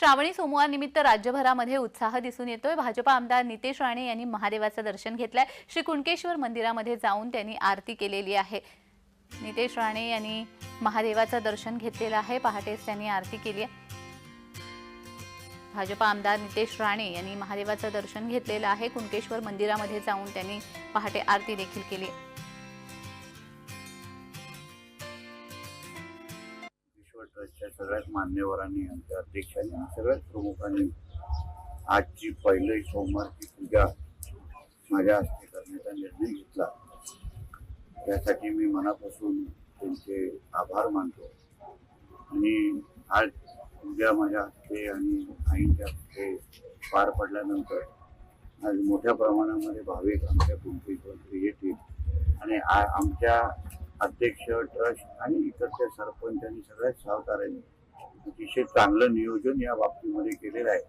श्रावणी सोमवार निमित्त राज्यभरामध्ये उत्साह दिसून येतोय. भाजपा आमदार नितेश राणे यांनी महादेवाचं दर्शन घेतलंय. श्री कुणकेश्वर मंदिरामध्ये जाऊन त्यांनी आरती केलेली आहे. नितेश राणे यांनी महादेवाचं दर्शन घेतलेलं आहे. पहाटेच त्यांनी आरती केली आहे. भाजपा आमदार नितेश राणे यांनी महादेवाचं दर्शन घेतलेलं आहे. कुणकेश्वर मंदिरामध्ये जाऊन त्यांनी पहाटे आरती देखील केली आहे. ट्रस्टच्या सगळ्याच मान्यवरांनी आमच्या अध्यक्षांनी सगळ्याच प्रमुखांनी आजची पहिली सोमवारची पूजा माझ्या हस्ते करण्याचा निर्णय घेतला. त्यासाठी मी मनापासून त्यांचे आभार मानतो. आणि आज पूजा माझ्या हस्ते आणि आईंच्या हस्ते पार पडल्यानंतर आज मोठ्या प्रमाणामध्ये भाविक आमच्या कुंपीकडे येतील आणि आमच्या अध्यक्ष ट्रस्ट आणि इतरच्या सरपंचांनी सगळ्या सहकार्याने अतिशय चांगलं नियोजन या बाबतीमध्ये केलेलं आहे.